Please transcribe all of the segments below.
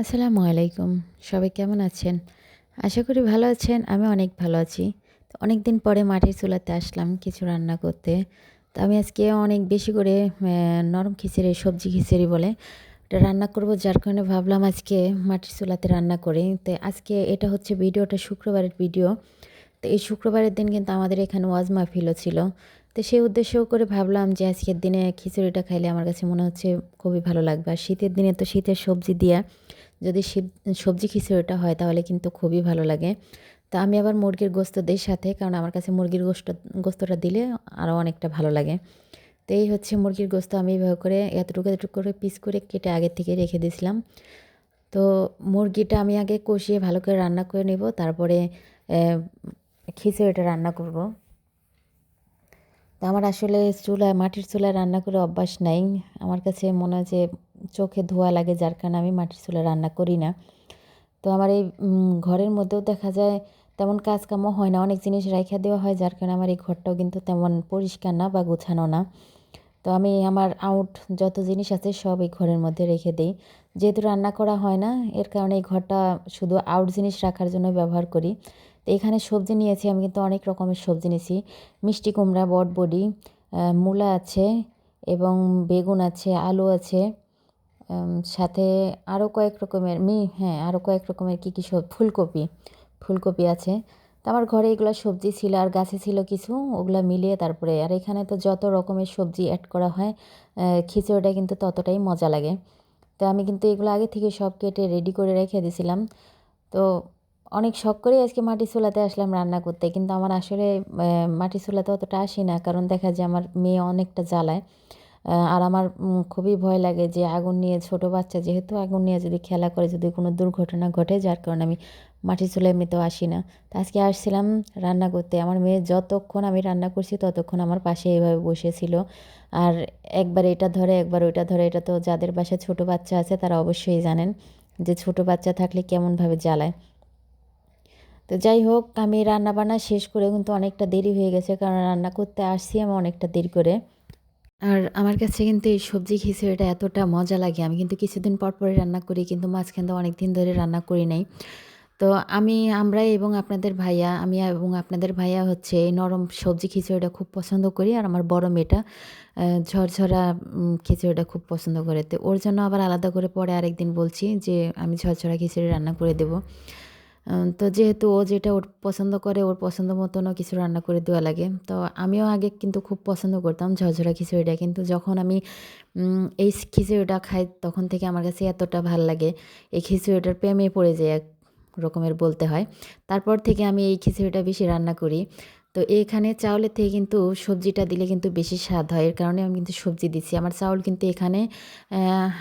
আসসালামু আলাইকুম। সবাই কেমন আছেন? আশা করি ভালো আছেন, আমি অনেক ভালো আছি। তো অনেক দিন পরে মাটির চুলাতে আসলাম কিছু রান্না করতে। তো আমি আজকে অনেক বেশি করে নরম খিচুড়ি, সবজি খিচুড়ি বলে এটা রান্না করব, যার কারণে ভাবলাম আজকে মাটির চুলাতে রান্না করি। তো আজকে এটা হচ্ছে ভিডিওটা শুক্রবারের ভিডিও। তো এই শুক্রবারের দিন কিন্তু আমাদের এখানে ওয়াজ মাহফিলও ছিল। তো সেই উদ্দেশ্য করে ভাবলাম যে আজকের দিনে খিচুড়িটা খাইলে আমার কাছে মনে হচ্ছে খুবই ভালো লাগবে। আর শীতের দিনে তো শীতের সবজি দিয়ে যদি সবজি খিচুড়িটা হয় তাহলে কিন্তু খুবই ভালো লাগে। তো আমি আবার মুরগির গোস্ত দিই সাথে, কারণ আমার কাছে মুরগির গোস্ত, গোস্তটা দিলে আরও অনেকটা ভালো লাগে। তো এই হচ্ছে মুরগির গোস্ত, আমি এভাবে করে এতটুকু এতটুকু করে পিস করে কেটে আগে থেকে রেখে দিয়েছিলাম। তো মুরগিটা আমি আগে কষিয়ে ভালো করে রান্না করে নেব, তারপরে খিচুড়িটা রান্না করব। তো আমার আসলে চুলায়, মাটির চুলায় রান্না করে অভ্যাস নাই। আমার কাছে মনে হয় যে চোখে ধোয়া লাগে, যার কারণে আমি মাটির চুলায় রান্না করি না। তো আমার এই ঘরের মধ্যেও দেখা যায় তেমন কাজকামও হয় না, অনেক জিনিস রাইখা দেওয়া হয়, যার কারণে আমার এই ঘরটাও কিন্তু তেমন পরিষ্কার না বা গোছানো না। তো আমি আমার আউট যত জিনিস আছে সব এই ঘরের মধ্যে রেখে দিই। যেহেতু রান্না করা হয় না, এর কারণে এই ঘরটা শুধু আউট জিনিস রাখার জন্য ব্যবহার করি। তো এখানে সবজি নিয়েছি, আমি কিন্তু অনেক রকমের সবজি নিয়েছি। মিষ্টি কুমড়া, বটবডি মূলা আছে এবং বেগুন আছে, আলু আছে। সাথে আরও কয়েক রকমের মি হ্যাঁ আরও কয়েক রকমের কী কী সব ফুলকপি ফুলকপি আছে। তো আমার ঘরে এগুলো সবজি ছিল আর গাছে ছিল কিছু, ওগুলো মিলিয়ে তারপরে, আর এখানে তো যত রকমের সবজি অ্যাড করা হয় খিচুড়িটা কিন্তু ততটাই মজা লাগে। তো আমি কিন্তু এগুলো আগে থেকে সব কেটে রেডি করে রেখে দিয়েছিলাম তো অনেক শখ করেই আজকে মাটির চুলাতে আসলাম রান্না করতে, কিন্তু আমার আসলে মাটির চুলাতে অতটা আসি না, কারণ দেখা যায় আমার মেয়ে অনেকটা জ্বালায়। আর আমার খুবই ভয় লাগে যে আগুন নিয়ে ছোট বাচ্চা যেহেতু আগুন নিয়ে যদি খেলা করে যদি কোনো দুর্ঘটনা ঘটে, যার কারণে আমি মাটির চুলায় এমনিতেও আসি না। তো আজকে আসছিলাম রান্না করতে। আমার মেয়ে যতক্ষণ আমি রান্না করছি ততক্ষণ আমার পাশে এইভাবে বসেছিল। আর একবার এটা ধরে, একবার ওইটা ধরে, এটা তো যাদের বাসায় ছোট বাচ্চা আছে তারা অবশ্যই জানেন যে ছোট বাচ্চা থাকলে কেমনভাবে জ্বালায়। তো যাই হোক, আমি রান্না বান্না শেষ করে কিন্তু অনেকটা দেরি হয়ে গেছে, কারণ রান্না করতে আসছি আমি অনেকটা দেরি করে। আর আমার কাছে কিন্তু এই সবজি খিচুড়িটা এতটা মজা লাগে। আমি কিন্তু কিছুদিন পর পরই রান্না করি, কিন্তু মাঝখান দিয়ে অনেক দিন ধরে রান্না করি নাই। তো আমি আমরা এবং আপনাদের ভাইয়া, আমি এবং আপনাদের ভাইয়া হচ্ছে এই নরম সবজি খিচুড়িটা খুব পছন্দ করি আর আমার বড় মেয়েটা ঝরঝরা খিচুড়িটা খুব পছন্দ করে। তো ওর জন্য আবার আলাদা করে পরে আরেকদিন বলছি যে, আমি ঝরঝরা খিচুড়ি রান্না করে দেবো। তো যেহেতু ও যেটা ওর পছন্দ করে, ওর পছন্দ মতনও কিছু রান্না করে দেওয়া লাগে। তো আমিও আগে কিন্তু খুব পছন্দ করতাম ঝরঝরা খিচুড়িটা। কিন্তু যখন আমি এই খিচুড়িটা খাই তখন থেকে আমার কাছে এতটা ভালো লাগে। এই খিচুড়িটার প্রেমে পড়ে যায় এক রকমের বলতে হয়। তারপর থেকে আমি এই খিচুড়িটা বেশি রান্না করি। তো এখানে চাউলের থেকে কিন্তু সবজিটা দিলে কিন্তু বেশি স্বাদ হয়। এর কারণে আমি কিন্তু সবজি দিচ্ছি আমার চাউল কিন্তু এখানে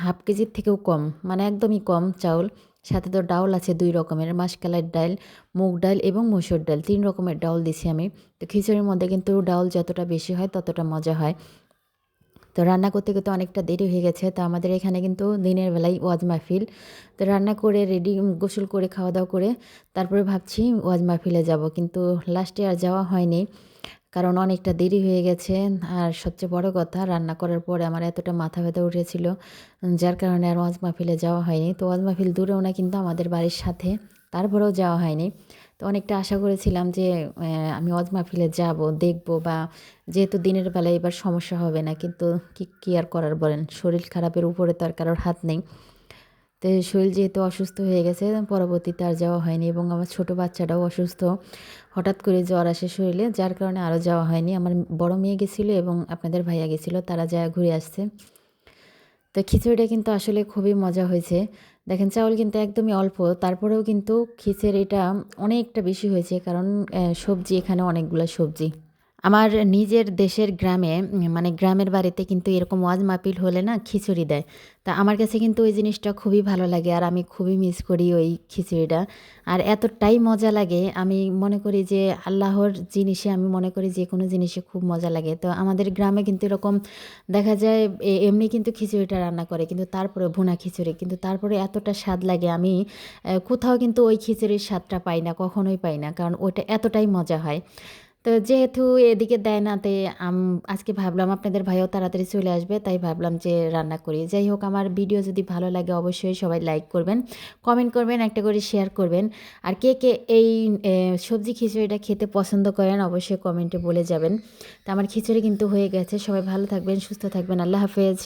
হাফ কেজির থেকেও কম মানে একদমই কম চাউল। সাথে তো ডাউল আছে দুই রকমের মাসকালের ডাল, মুগ ডাল এবং মসুর ডাল। তিন রকমের ডাউল দিছি আমি। তো খিচুড়ির মধ্যে কিন্তু ডাউল যতটা বেশি হয় ততটা মজা হয়। তো রান্না করতে করতে অনেকটা দেরি হয়ে গেছে, তো আমাদের এখানে কিন্তু দিনের বেলায় ওয়াজ মাহফিল। তো রান্না করে রেডি গোসল করে খাওয়া দাওয়া করে তারপরে ভাবছি ওয়াজ মাহফিলে যাব, কিন্তু লাস্টে আর যাওয়া হয়নি কারণ অনেকটা দেরি হয়ে গেছে। আর সবচেয়ে বড় কথা, রান্না করার পরে আমার এতটা মাথা ব্যথা উঠেছিল যার কারণে আর ওয়াজ মাহফিলে যাওয়া হয়নি। তো ওয়াজ মাহফিল দূরেও না, কিন্তু আমাদের বাড়ির সাথে, তারপরেও যাওয়া হয়নি। তো অনেকটা আশা করেছিলাম যে আমি ওয়াজ মাহফিলে যাব, দেখব বা যেহেতু দিনের বেলায় এবার সমস্যা হবে না, কিন্তু কি, কী আর করার বলেন? শরীর খারাপের উপরে তো আর কারোর হাত নেই। তো শরীর যেহেতু অসুস্থ হয়ে গেছে, পরবর্তীতে আর যাওয়া হয়নি এবং আমার ছোট বাচ্চাটাও অসুস্থ। হঠাৎ করে জ্বর আসে শরীরে, যার কারণে আরও যাওয়া হয়নি। আমার বড় মেয়ে গেছিল এবং আপনাদের ভাইয়া গেছিল, তারা যা ঘুরে আসছে। তো খিচুড়িটা কিন্তু আসলে খুবই মজা হয়েছে। দেখেন চাউল কিন্তু একদমই অল্প, তারপরেও কিন্তু খিচুড়িটা অনেকটা বেশি হয়েছে কারণ সবজি, এখানে অনেকগুলো সবজি। আমার নিজের দেশের গ্রামে মানে গ্রামের বাড়িতে কিন্তু এরকম ওয়াজ মাহফিল হলে না খিচুড়ি দেয়। তা আমার কাছে কিন্তু ওই জিনিসটা খুবই ভালো লাগে আর আমি খুবই মিস করি ওই খিচুড়িটা। আর এতটাই মজা লাগে, আমি মনে করি যে আল্লাহর জিনিসে আমি মনে করি যে কোনো জিনিসে খুব মজা লাগে। তো আমাদের গ্রামে কিন্তু এরকম দেখা যায় এমনি কিন্তু খিচুড়িটা রান্না করে, কিন্তু তারপরে ভুনা খিচুড়ি, কিন্তু তারপরে এতটা স্বাদ লাগে আমি কোথাও কিন্তু ওই খিচুড়ির স্বাদটা পাই না, কখনোই পাই না, কারণ ওইটা এতটাই মজা হয়। তো যেহেতু এদিকে দেয় না, তে আম- আজকে ভাবলাম আপনাদের ভাইও তাড়াতাড়ি চলে আসবে, তাই ভাবলাম যে রান্না করি। যাই হোক, আমার ভিডিও যদি ভালো লাগে অবশ্যই সবাই লাইক করবেন কমেন্ট করবেন, একটা করে শেয়ার করবেন। আর কে কে এই সবজি খিচুড়িটা খেতে পছন্দ করেন অবশ্যই কমেন্টে বলে যাবেন। তো আমার খিচুড়ি কিন্তু হয়ে গেছে, সবাই ভালো থাকবেন, সুস্থ থাকবেন, আল্লাহ হাফেজ।